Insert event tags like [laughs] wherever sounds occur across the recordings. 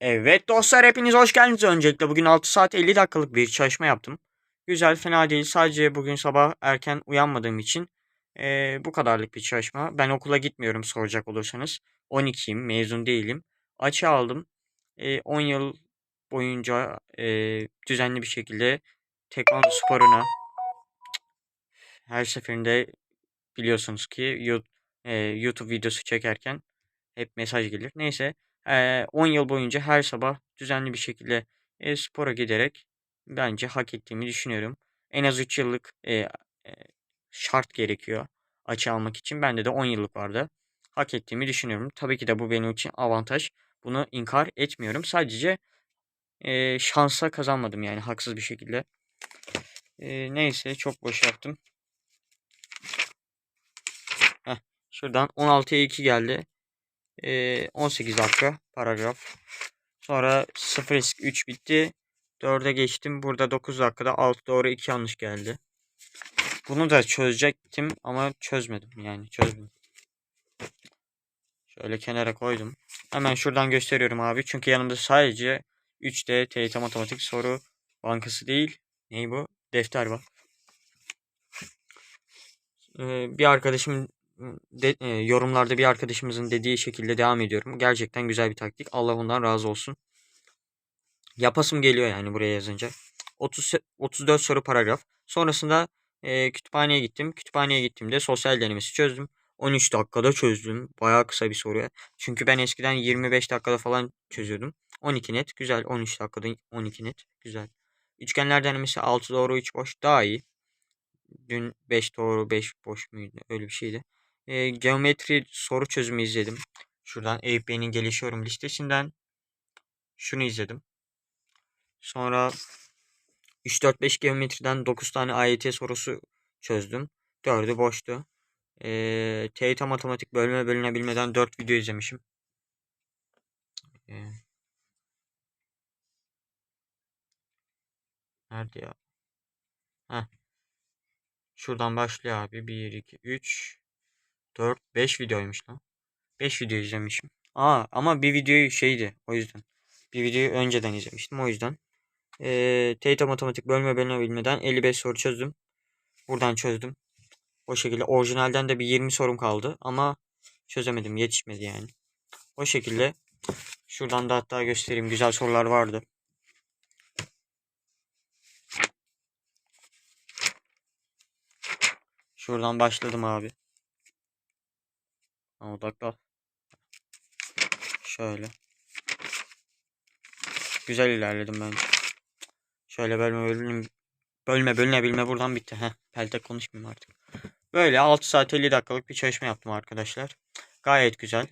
Evet dostlar hepiniz hoş geldiniz öncelikle. Bugün 6 saat 50 dakikalık bir çalışma yaptım. Güzel fena değil. Sadece bugün sabah erken uyanmadığım için eee, bu kadarlık bir çalışma. Ben okula gitmiyorum soracak olursanız. 12'yim mezun değilim. Açı aldım. Eee, 10 yıl boyunca eee, düzenli bir şekilde tekvando sporuna her seferinde biliyorsunuz ki YouTube videosu çekerken hep mesaj gelir. Neyse eee, 10 yıl boyunca her sabah düzenli bir şekilde spora giderek bence hak ettiğimi düşünüyorum. En az 3 yıllık şart gerekiyor açı almak için. Bende de 10 yıllık vardı. Hak ettiğimi düşünüyorum. Tabii ki de bu benim için avantaj. Bunu inkar etmiyorum. Sadece e, şansa kazanmadım yani haksız bir şekilde. E, neyse çok boş yaptım. Heh, şuradan 16'ya 2 geldi. E, 18 dakika paragraf. Sonra 0 risk 3 bitti. 4'e geçtim. Burada 9 dakikada 6 doğru 2 yanlış geldi. Bunu da çözecektim ama çözmedim yani çözmedim. Şöyle kenara koydum. Hemen şuradan gösteriyorum abi. Çünkü yanımda sadece 3D TYT matematik soru bankası değil. Ney bu? Defter var. Ee, bir arkadaşım de, e, yorumlarda bir arkadaşımızın dediği şekilde devam ediyorum. Gerçekten güzel bir taktik. Allah ondan razı olsun. Yapasım geliyor yani buraya yazınca. 30 34 soru paragraf. Sonrasında e, kütüphaneye gittim. Kütüphaneye gittiğimde sosyal denemesi çözdüm. 13 dakikada çözdüm. Bayağı kısa bir soru. Çünkü ben eskiden 25 dakikada falan çözüyordum. 12 net. Güzel. 13 dakikada 12 net. Güzel. Üçgenler denemesi 6 doğru 3 boş. Daha iyi. Dün 5 doğru 5 boş muydu? Öyle bir şeydi. E, geometri soru çözümü izledim. Şuradan Eyüp Bey'in gelişiyorum listesinden. Şunu izledim. Sonra 3-4-5 geometriden 9 tane AYT sorusu çözdüm. 4'ü boştu. Ee, TYT matematik bölme bölünebilmeden 4 video izlemişim. Ee, nerede ya? Heh. Şuradan başlıyor abi. 1, 2, 3, 4, 5 videoymuş lan. 5 video izlemişim. Aa ama bir videoyu şeydi o yüzden. Bir videoyu önceden izlemiştim o yüzden. Ee, TYT matematik bölme bölünebilmeden 55 soru çözdüm. Buradan çözdüm. O şekilde orijinalden de bir 20 sorum kaldı ama çözemedim yetişmedi yani. O şekilde şuradan da hatta göstereyim güzel sorular vardı. Şuradan başladım abi. Odakla. Şöyle. Güzel ilerledim bence. Şöyle bölme bölme bölme bölünebilme buradan bitti. Heh, pelte konuşmayayım artık. Böyle 6 saat 50 dakikalık bir çalışma yaptım arkadaşlar. Gayet güzel.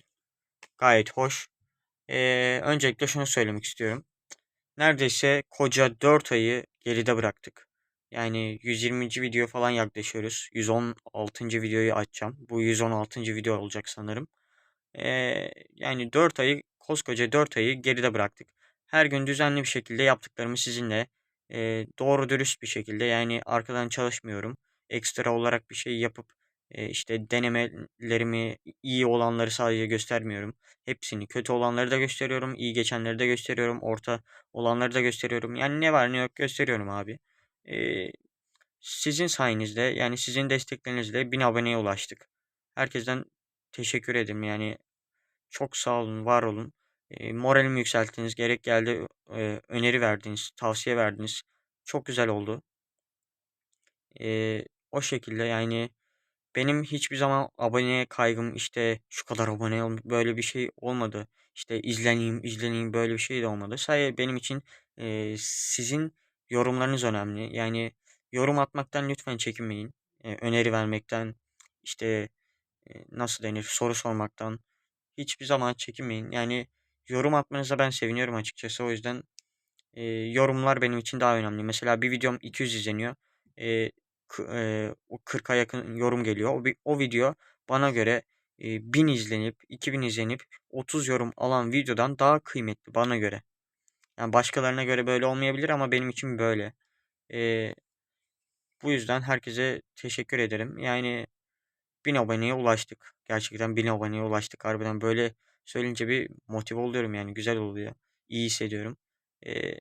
Gayet hoş. Ee, öncelikle şunu söylemek istiyorum. Neredeyse koca 4 ayı geride bıraktık. Yani 120. video falan yaklaşıyoruz. 116. videoyu açacağım. Bu 116. video olacak sanırım. Ee, yani 4 ayı koskoca 4 ayı geride bıraktık. Her gün düzenli bir şekilde yaptıklarımı sizinle e, doğru dürüst bir şekilde yani arkadan çalışmıyorum. Ekstra olarak bir şey yapıp e, işte denemelerimi iyi olanları sadece göstermiyorum. Hepsini kötü olanları da gösteriyorum. iyi geçenleri de gösteriyorum. Orta olanları da gösteriyorum. Yani ne var ne yok gösteriyorum abi. Sizin sayenizde yani sizin desteklerinizle 1000 aboneye ulaştık. Herkesten teşekkür ederim. Yani çok sağ olun, var olun. E, moralimi yükselttiniz. Gerek geldi e, öneri verdiniz, tavsiye verdiniz. Çok güzel oldu. E, o şekilde yani benim hiçbir zaman abone kaygım işte şu kadar abone ol böyle bir şey olmadı. İşte izleneyim, izleneyim böyle bir şey de olmadı. Sadece benim için e, sizin yorumlarınız önemli. Yani yorum atmaktan lütfen çekinmeyin. E, öneri vermekten işte e, nasıl denir soru sormaktan hiçbir zaman çekinmeyin. Yani yorum atmanıza ben seviniyorum açıkçası. O yüzden e, yorumlar benim için daha önemli. Mesela bir videom 200 izleniyor. E, e, o 40'a yakın yorum geliyor. O, o video bana göre e, 1000 izlenip 2000 izlenip 30 yorum alan videodan daha kıymetli bana göre. Yani başkalarına göre böyle olmayabilir ama benim için böyle. E, bu yüzden herkese teşekkür ederim. Yani 1000 aboneye ulaştık. Gerçekten 1000 aboneye ulaştık. Harbiden böyle söyleyince bir motive oluyorum yani güzel oluyor. iyi hissediyorum. Ee,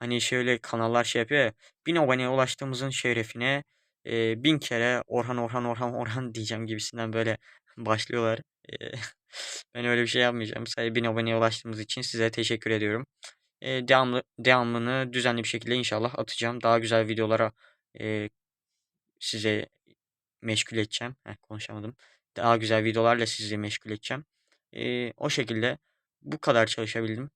hani şöyle kanallar şey yapıyor ya. 1000 aboneye ulaştığımızın şerefine e, bin kere Orhan Orhan Orhan Orhan [laughs] diyeceğim gibisinden böyle başlıyorlar. Ee, [laughs] ben öyle bir şey yapmayacağım. Sadece 1000 aboneye ulaştığımız için size teşekkür ediyorum. Ee, devamlı, devamını düzenli bir şekilde inşallah atacağım. Daha güzel videolara e, size meşgul edeceğim. Heh, konuşamadım. Daha güzel videolarla sizi meşgul edeceğim. Ee, o şekilde bu kadar çalışabildim.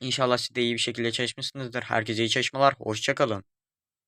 İnşallah siz de iyi bir şekilde çalışmışsınızdır. Herkese iyi çalışmalar. Hoşçakalın.